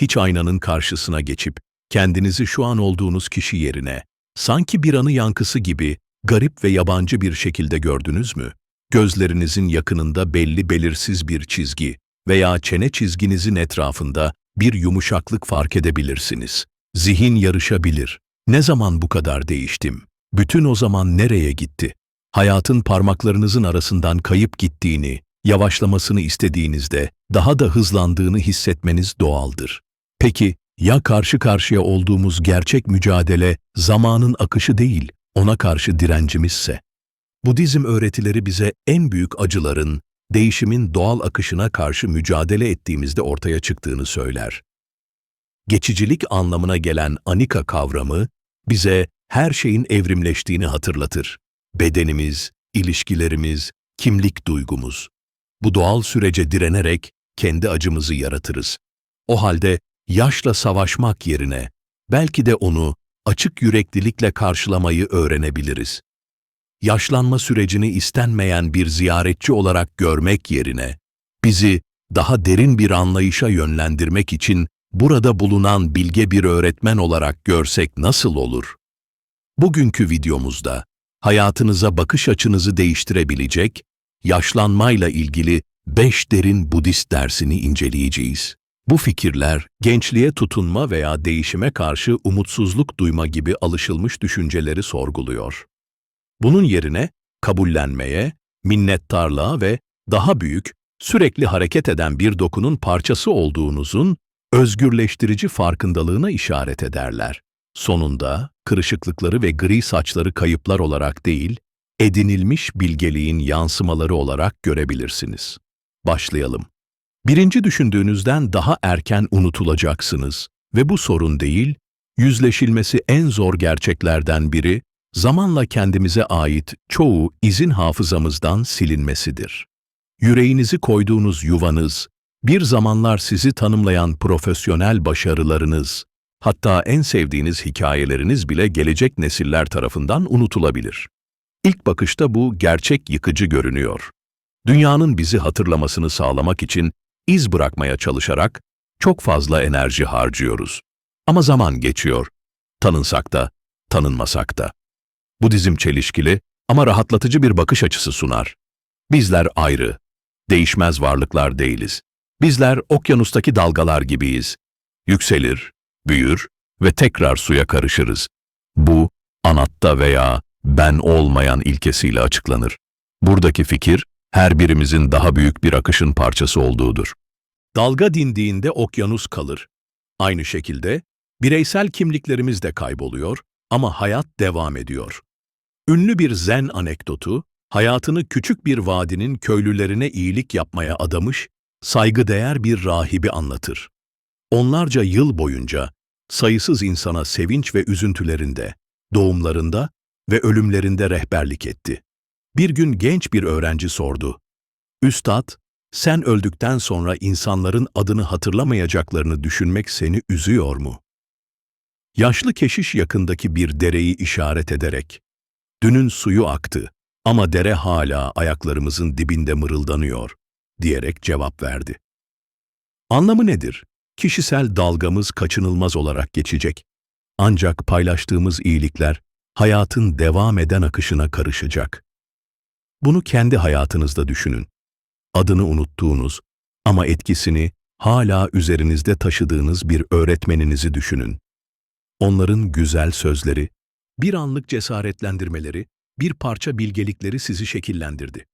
Hiç aynanın karşısına geçip kendinizi şu an olduğunuz kişi yerine sanki bir anı yankısı gibi garip ve yabancı bir şekilde gördünüz mü? Gözlerinizin yakınında belli belirsiz bir çizgi veya çene çizginizin etrafında bir yumuşaklık fark edebilirsiniz. Zihin yarışabilir. Ne zaman bu kadar değiştim? Bütün o zaman nereye gitti? Hayatın parmaklarınızın arasından kayıp gittiğini, yavaşlamasını istediğinizde daha da hızlandığını hissetmeniz doğaldır. Peki ya karşı karşıya olduğumuz gerçek mücadele zamanın akışı değil, ona karşı direncimizse? Budizm öğretileri bize en büyük acıların, değişimin doğal akışına karşı mücadele ettiğimizde ortaya çıktığını söyler. Geçicilik anlamına gelen anika kavramı bize her şeyin evrimleştiğini hatırlatır. Bedenimiz, ilişkilerimiz, kimlik duygumuz. Bu doğal sürece direnerek kendi acımızı yaratırız. O halde yaşla savaşmak yerine belki de onu açık yüreklilikle karşılamayı öğrenebiliriz. Yaşlanma sürecini istenmeyen bir ziyaretçi olarak görmek yerine bizi daha derin bir anlayışa yönlendirmek için burada bulunan bilge bir öğretmen olarak görsek nasıl olur? Bugünkü videomuzda hayatınıza bakış açınızı değiştirebilecek, yaşlanmayla ilgili 5 derin Budist dersini inceleyeceğiz. Bu fikirler, gençliğe tutunma veya değişime karşı umutsuzluk duyma gibi alışılmış düşünceleri sorguluyor. Bunun yerine kabullenmeye, minnettarlığa ve daha büyük, sürekli hareket eden bir dokunun parçası olduğunuzun özgürleştirici farkındalığına işaret ederler. Sonunda kırışıklıkları ve gri saçları kayıplar olarak değil, edinilmiş bilgeliğin yansımaları olarak görebilirsiniz. Başlayalım. Birinci düşündüğünüzden daha erken unutulacaksınız ve bu sorun değil, yüzleşilmesi en zor gerçeklerden biri, zamanla kendimize ait çoğu izin hafızamızdan silinmesidir. Yüreğinizi koyduğunuz yuvanız, bir zamanlar sizi tanımlayan profesyonel başarılarınız, hatta en sevdiğiniz hikayeleriniz bile gelecek nesiller tarafından unutulabilir. İlk bakışta bu gerçek yıkıcı görünüyor. Dünyanın bizi hatırlamasını sağlamak için iz bırakmaya çalışarak çok fazla enerji harcıyoruz. Ama zaman geçiyor. Tanınsak da, tanınmasak da. Budizm çelişkili ama rahatlatıcı bir bakış açısı sunar. Bizler ayrı, değişmez varlıklar değiliz. Bizler okyanustaki dalgalar gibiyiz. Yükselir, büyür ve tekrar suya karışırız. Bu, anatta veya ben olmayan ilkesiyle açıklanır. Buradaki fikir, her birimizin daha büyük bir akışın parçası olduğudur. Dalga dindiğinde okyanus kalır. Aynı şekilde, bireysel kimliklerimiz de kayboluyor ama hayat devam ediyor. Ünlü bir zen anekdotu, hayatını küçük bir vadinin köylülerine iyilik yapmaya adamış, saygıdeğer bir rahibi anlatır. Onlarca yıl boyunca sayısız insana sevinç ve üzüntülerinde, doğumlarında ve ölümlerinde rehberlik etti. Bir gün genç bir öğrenci sordu. Üstad, sen öldükten sonra insanların adını hatırlamayacaklarını düşünmek seni üzüyor mu? Yaşlı keşiş yakındaki bir dereyi işaret ederek, dünün suyu aktı ama dere hala ayaklarımızın dibinde mırıldanıyor, diyerek cevap verdi. Anlamı nedir? Kişisel dalgamız kaçınılmaz olarak geçecek. Ancak paylaştığımız iyilikler hayatın devam eden akışına karışacak. Bunu kendi hayatınızda düşünün. Adını unuttuğunuz ama etkisini hala üzerinizde taşıdığınız bir öğretmeninizi düşünün. Onların güzel sözleri, bir anlık cesaretlendirmeleri, bir parça bilgelikleri sizi şekillendirdi.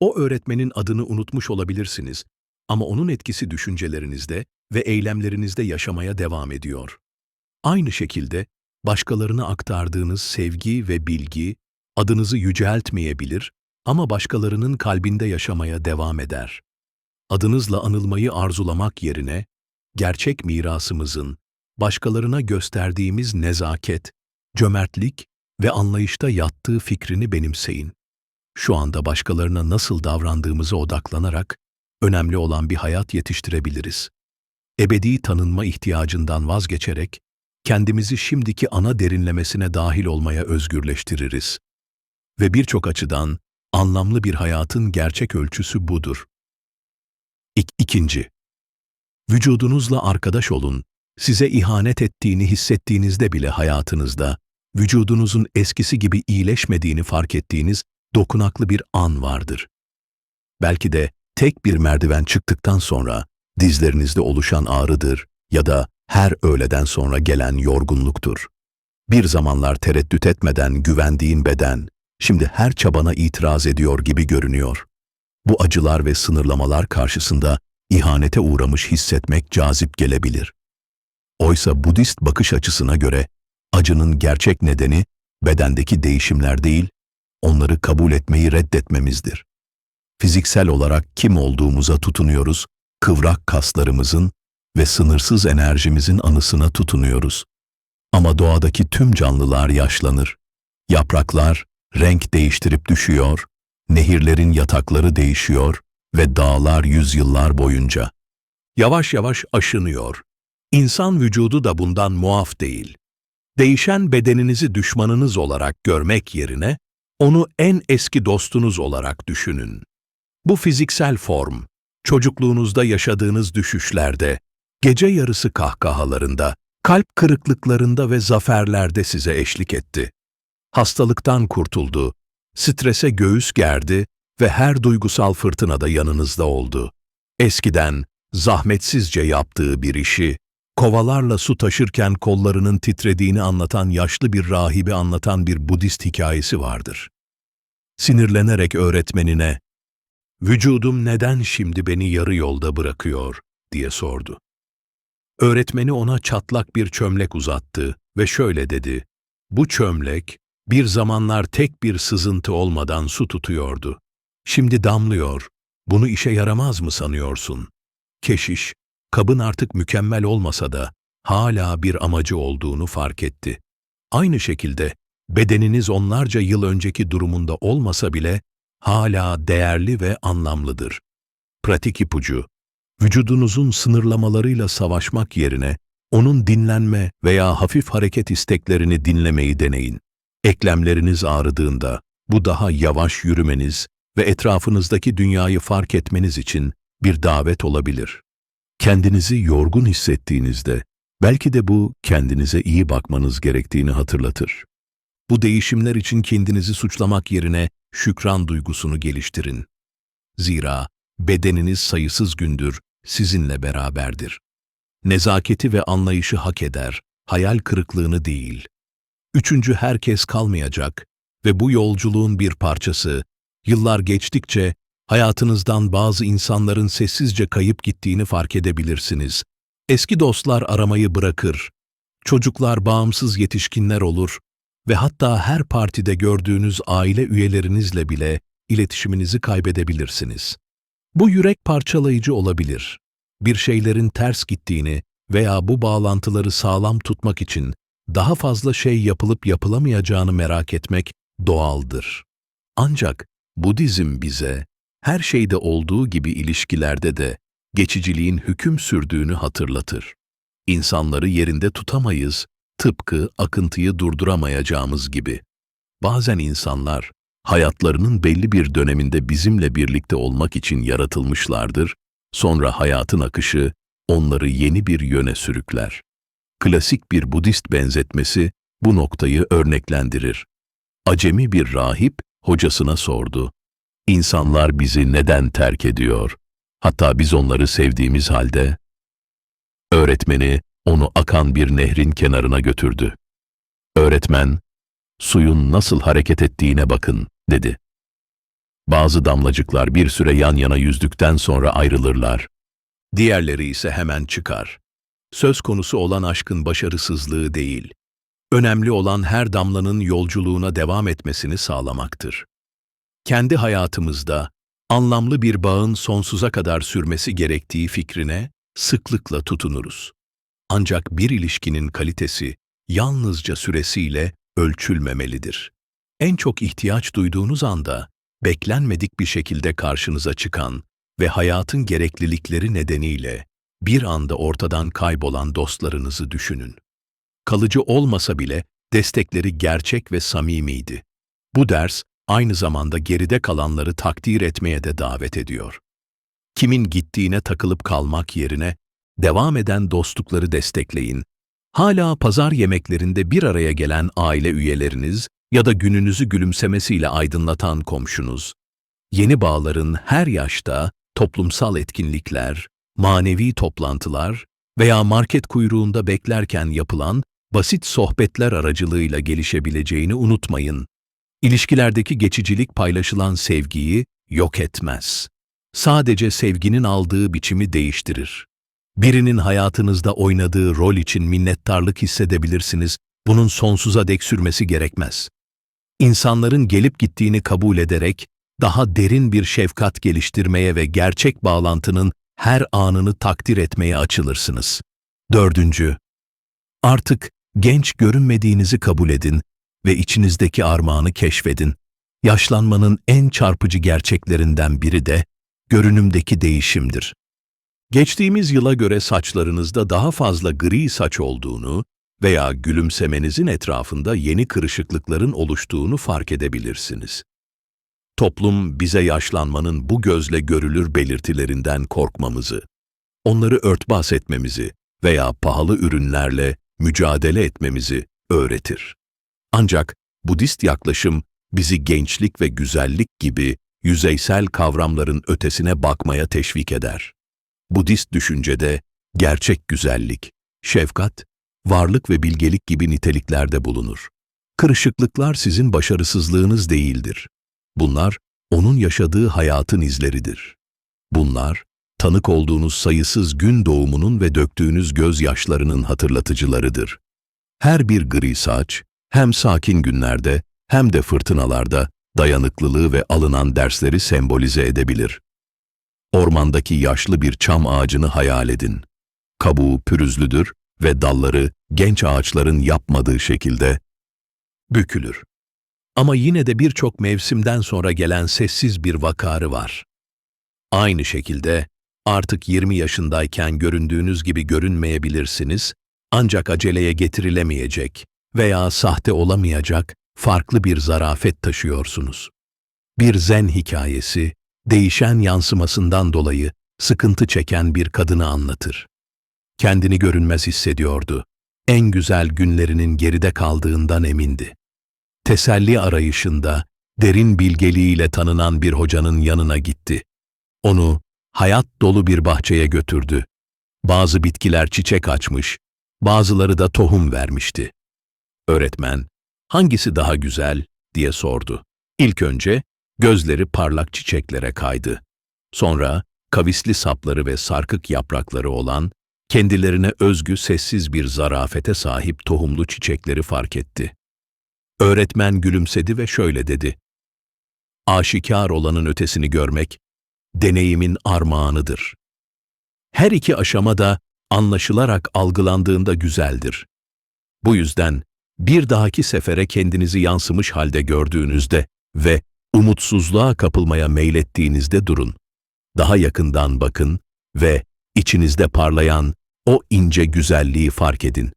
O öğretmenin adını unutmuş olabilirsiniz ama onun etkisi düşüncelerinizde ve eylemlerinizde yaşamaya devam ediyor. Aynı şekilde başkalarına aktardığınız sevgi ve bilgi adınızı yüceltmeyebilir ama başkalarının kalbinde yaşamaya devam eder. Adınızla anılmayı arzulamak yerine gerçek mirasımızın başkalarına gösterdiğimiz nezaket, cömertlik ve anlayışta yattığı fikrini benimseyin. Şu anda başkalarına nasıl davrandığımıza odaklanarak önemli olan bir hayat yetiştirebiliriz. Ebedi tanınma ihtiyacından vazgeçerek kendimizi şimdiki ana derinlemesine dahil olmaya özgürleştiririz. Ve birçok açıdan anlamlı bir hayatın gerçek ölçüsü budur. İk ikinci, Vücudunuzla arkadaş olun. Size ihanet ettiğini hissettiğinizde bile hayatınızda, vücudunuzun eskisi gibi iyileşmediğini fark ettiğiniz dokunaklı bir an vardır. Belki de tek bir merdiven çıktıktan sonra dizlerinizde oluşan ağrıdır ya da her öğleden sonra gelen yorgunluktur. Bir zamanlar tereddüt etmeden güvendiğin beden, şimdi her çabana itiraz ediyor gibi görünüyor. Bu acılar ve sınırlamalar karşısında ihanete uğramış hissetmek cazip gelebilir. Oysa Budist bakış açısına göre acının gerçek nedeni bedendeki değişimler değil, onları kabul etmeyi reddetmemizdir. Fiziksel olarak kim olduğumuza tutunuyoruz, kıvrak kaslarımızın ve sınırsız enerjimizin anısına tutunuyoruz. Ama doğadaki tüm canlılar yaşlanır. Yapraklar renk değiştirip düşüyor, nehirlerin yatakları değişiyor ve dağlar yüzyıllar boyunca. Yavaş yavaş aşınıyor. İnsan vücudu da bundan muaf değil. Değişen bedeninizi düşmanınız olarak görmek yerine, onu en eski dostunuz olarak düşünün. Bu fiziksel form, çocukluğunuzda yaşadığınız düşüşlerde, gece yarısı kahkahalarında, kalp kırıklıklarında ve zaferlerde size eşlik etti. Hastalıktan kurtuldu, strese göğüs gerdi ve her duygusal fırtınada yanınızda oldu. Eskiden zahmetsizce yaptığı bir işi, kovalarla su taşırken kollarının titrediğini anlatan yaşlı bir rahibi anlatan bir Budist hikayesi vardır. Sinirlenerek öğretmenine, ''Vücudum neden şimdi beni yarı yolda bırakıyor?'' diye sordu. Öğretmeni ona çatlak bir çömlek uzattı ve şöyle dedi, ''Bu çömlek, bir zamanlar tek bir sızıntı olmadan su tutuyordu. Şimdi damlıyor. Bunu işe yaramaz mı sanıyorsun? Keşiş, kabın artık mükemmel olmasa da hala bir amacı olduğunu fark etti. Aynı şekilde bedeniniz onlarca yıl önceki durumunda olmasa bile hala değerli ve anlamlıdır. Pratik ipucu, vücudunuzun sınırlamalarıyla savaşmak yerine onun dinlenme veya hafif hareket isteklerini dinlemeyi deneyin. Eklemleriniz ağrıdığında bu daha yavaş yürümeniz ve etrafınızdaki dünyayı fark etmeniz için bir davet olabilir. Kendinizi yorgun hissettiğinizde belki de bu kendinize iyi bakmanız gerektiğini hatırlatır. Bu değişimler için kendinizi suçlamak yerine şükran duygusunu geliştirin. Zira bedeniniz sayısız gündür sizinle beraberdir. Nezaketi ve anlayışı hak eder, hayal kırıklığını değil. Üçüncü herkes kalmayacak ve bu yolculuğun bir parçası, yıllar geçtikçe hayatınızdan bazı insanların sessizce kayıp gittiğini fark edebilirsiniz. Eski dostlar aramayı bırakır, çocuklar bağımsız yetişkinler olur ve hatta her partide gördüğünüz aile üyelerinizle bile iletişiminizi kaybedebilirsiniz. Bu yürek parçalayıcı olabilir. Bir şeylerin ters gittiğini veya bu bağlantıları sağlam tutmak için daha fazla şey yapılıp yapılamayacağını merak etmek doğaldır. Ancak Budizm bize her şeyde olduğu gibi ilişkilerde de geçiciliğin hüküm sürdüğünü hatırlatır. İnsanları yerinde tutamayız, tıpkı akıntıyı durduramayacağımız gibi. Bazen insanlar hayatlarının belli bir döneminde bizimle birlikte olmak için yaratılmışlardır, sonra hayatın akışı onları yeni bir yöne sürükler. Klasik bir Budist benzetmesi bu noktayı örneklendirir. Acemi bir rahip hocasına sordu. İnsanlar bizi neden terk ediyor? Hatta biz onları sevdiğimiz halde? Öğretmeni onu akan bir nehrin kenarına götürdü. Öğretmen, suyun nasıl hareket ettiğine bakın, dedi. Bazı damlacıklar bir süre yan yana yüzdükten sonra ayrılırlar. Diğerleri ise hemen çıkar. Söz konusu olan aşkın başarısızlığı değil, önemli olan her damlanın yolculuğuna devam etmesini sağlamaktır. Kendi hayatımızda anlamlı bir bağın sonsuza kadar sürmesi gerektiği fikrine sıklıkla tutunuruz. Ancak bir ilişkinin kalitesi yalnızca süresiyle ölçülmemelidir. En çok ihtiyaç duyduğunuz anda beklenmedik bir şekilde karşınıza çıkan ve hayatın gereklilikleri nedeniyle bir anda ortadan kaybolan dostlarınızı düşünün. Kalıcı olmasa bile destekleri gerçek ve samimiydi. Bu ders aynı zamanda geride kalanları takdir etmeye de davet ediyor. Kimin gittiğine takılıp kalmak yerine devam eden dostlukları destekleyin. Hala pazar yemeklerinde bir araya gelen aile üyeleriniz ya da gününüzü gülümsemesiyle aydınlatan komşunuz. Yeni bağların her yaşta toplumsal etkinlikler, manevi toplantılar veya market kuyruğunda beklerken yapılan basit sohbetler aracılığıyla gelişebileceğini unutmayın. İlişkilerdeki geçicilik paylaşılan sevgiyi yok etmez. Sadece sevginin aldığı biçimi değiştirir. Birinin hayatınızda oynadığı rol için minnettarlık hissedebilirsiniz, bunun sonsuza dek sürmesi gerekmez. İnsanların gelip gittiğini kabul ederek, daha derin bir şefkat geliştirmeye ve gerçek bağlantının her anını takdir etmeye açılırsınız. Dördüncü, artık genç görünmediğinizi kabul edin ve içinizdeki armağanı keşfedin. Yaşlanmanın en çarpıcı gerçeklerinden biri de görünümdeki değişimdir. Geçtiğimiz yıla göre saçlarınızda daha fazla gri saç olduğunu veya gülümsemenizin etrafında yeni kırışıklıkların oluştuğunu fark edebilirsiniz. Toplum bize yaşlanmanın bu gözle görülür belirtilerinden korkmamızı, onları örtbas etmemizi veya pahalı ürünlerle mücadele etmemizi öğretir. Ancak Budist yaklaşım bizi gençlik ve güzellik gibi yüzeysel kavramların ötesine bakmaya teşvik eder. Budist düşüncede gerçek güzellik, şefkat, varlık ve bilgelik gibi niteliklerde bulunur. Kırışıklıklar sizin başarısızlığınız değildir. Bunlar, onun yaşadığı hayatın izleridir. Bunlar, tanık olduğunuz sayısız gün doğumunun ve döktüğünüz gözyaşlarının hatırlatıcılarıdır. Her bir gri saç, hem sakin günlerde hem de fırtınalarda dayanıklılığı ve alınan dersleri sembolize edebilir. Ormandaki yaşlı bir çam ağacını hayal edin. Kabuğu pürüzlüdür ve dalları genç ağaçların yapmadığı şekilde bükülür. Ama yine de birçok mevsimden sonra gelen sessiz bir vakarı var. Aynı şekilde artık 20 yaşındayken göründüğünüz gibi görünmeyebilirsiniz, ancak aceleye getirilemeyecek veya sahte olamayacak farklı bir zarafet taşıyorsunuz. Bir zen hikayesi, değişen yansımasından dolayı sıkıntı çeken bir kadını anlatır. Kendini görünmez hissediyordu. En güzel günlerinin geride kaldığından emindi. Teselli arayışında derin bilgeliğiyle tanınan bir hocanın yanına gitti. Onu hayat dolu bir bahçeye götürdü. Bazı bitkiler çiçek açmış, bazıları da tohum vermişti. Öğretmen, hangisi daha güzel diye sordu. İlk önce gözleri parlak çiçeklere kaydı. Sonra kavisli sapları ve sarkık yaprakları olan, kendilerine özgü sessiz bir zarafete sahip tohumlu çiçekleri fark etti. Öğretmen gülümsedi ve şöyle dedi. Aşikar olanın ötesini görmek, deneyimin armağanıdır. Her iki aşama da anlaşılarak algılandığında güzeldir. Bu yüzden bir dahaki sefere kendinizi yansımış halde gördüğünüzde ve umutsuzluğa kapılmaya meylettiğinizde durun. Daha yakından bakın ve içinizde parlayan o ince güzelliği fark edin.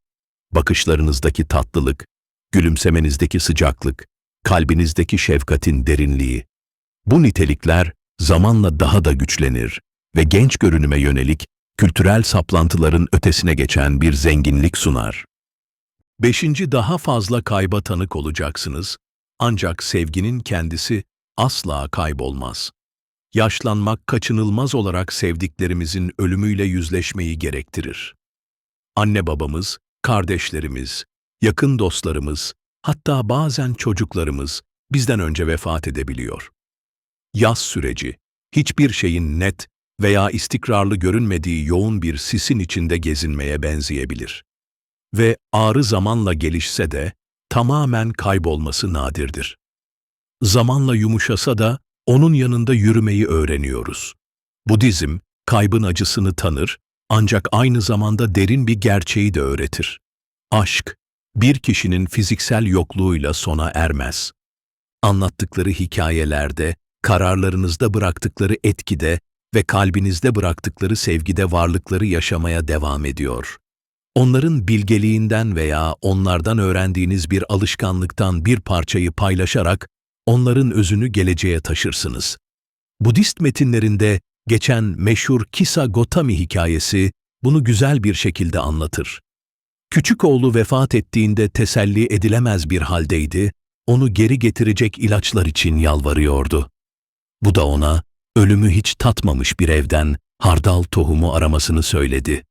Bakışlarınızdaki tatlılık, gülümsemenizdeki sıcaklık, kalbinizdeki şefkatin derinliği. Bu nitelikler zamanla daha da güçlenir ve genç görünüme yönelik kültürel saplantıların ötesine geçen bir zenginlik sunar. Beşinci daha fazla kayba tanık olacaksınız, ancak sevginin kendisi asla kaybolmaz. Yaşlanmak kaçınılmaz olarak sevdiklerimizin ölümüyle yüzleşmeyi gerektirir. Anne babamız, kardeşlerimiz, yakın dostlarımız, hatta bazen çocuklarımız bizden önce vefat edebiliyor. Yaz süreci, hiçbir şeyin net veya istikrarlı görünmediği yoğun bir sisin içinde gezinmeye benzeyebilir. Ve ağrı zamanla gelişse de tamamen kaybolması nadirdir. Zamanla yumuşasa da onun yanında yürümeyi öğreniyoruz. Budizm, kaybın acısını tanır ancak aynı zamanda derin bir gerçeği de öğretir. Aşk, bir kişinin fiziksel yokluğuyla sona ermez. Anlattıkları hikayelerde, kararlarınızda bıraktıkları etkide ve kalbinizde bıraktıkları sevgide varlıkları yaşamaya devam ediyor. Onların bilgeliğinden veya onlardan öğrendiğiniz bir alışkanlıktan bir parçayı paylaşarak onların özünü geleceğe taşırsınız. Budist metinlerinde geçen meşhur Kisa Gotami hikayesi bunu güzel bir şekilde anlatır. Küçük oğlu vefat ettiğinde teselli edilemez bir haldeydi, onu geri getirecek ilaçlar için yalvarıyordu. Bu da ona, ölümü hiç tatmamış bir evden hardal tohumu aramasını söyledi.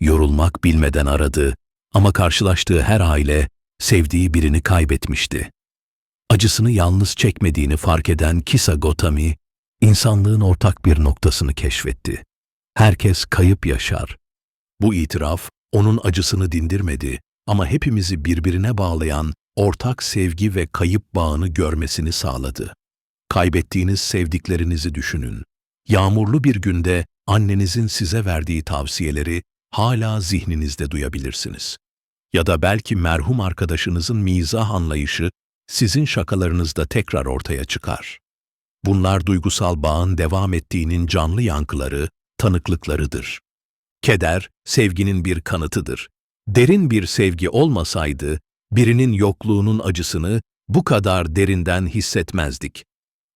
Yorulmak bilmeden aradı ama karşılaştığı her aile sevdiği birini kaybetmişti. Acısını yalnız çekmediğini fark eden Kisa Gotami, insanlığın ortak bir noktasını keşfetti. Herkes kayıp yaşar. Bu itiraf onun acısını dindirmedi ama hepimizi birbirine bağlayan ortak sevgi ve kayıp bağını görmesini sağladı. Kaybettiğiniz sevdiklerinizi düşünün. Yağmurlu bir günde annenizin size verdiği tavsiyeleri hala zihninizde duyabilirsiniz. Ya da belki merhum arkadaşınızın mizah anlayışı sizin şakalarınızda tekrar ortaya çıkar. Bunlar duygusal bağın devam ettiğinin canlı yankıları, tanıklıklarıdır. Keder, sevginin bir kanıtıdır. Derin bir sevgi olmasaydı, birinin yokluğunun acısını bu kadar derinden hissetmezdik.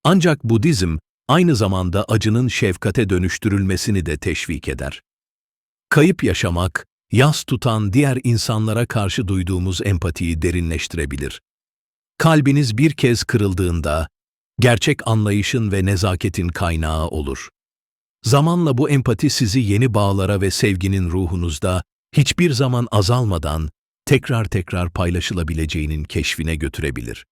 Ancak Budizm, aynı zamanda acının şefkate dönüştürülmesini de teşvik eder. Kayıp yaşamak, yas tutan diğer insanlara karşı duyduğumuz empatiyi derinleştirebilir. Kalbiniz bir kez kırıldığında, gerçek anlayışın ve nezaketin kaynağı olur. Zamanla bu empati sizi yeni bağlara ve sevginin ruhunuzda hiçbir zaman azalmadan tekrar tekrar paylaşılabileceğinin keşfine götürebilir.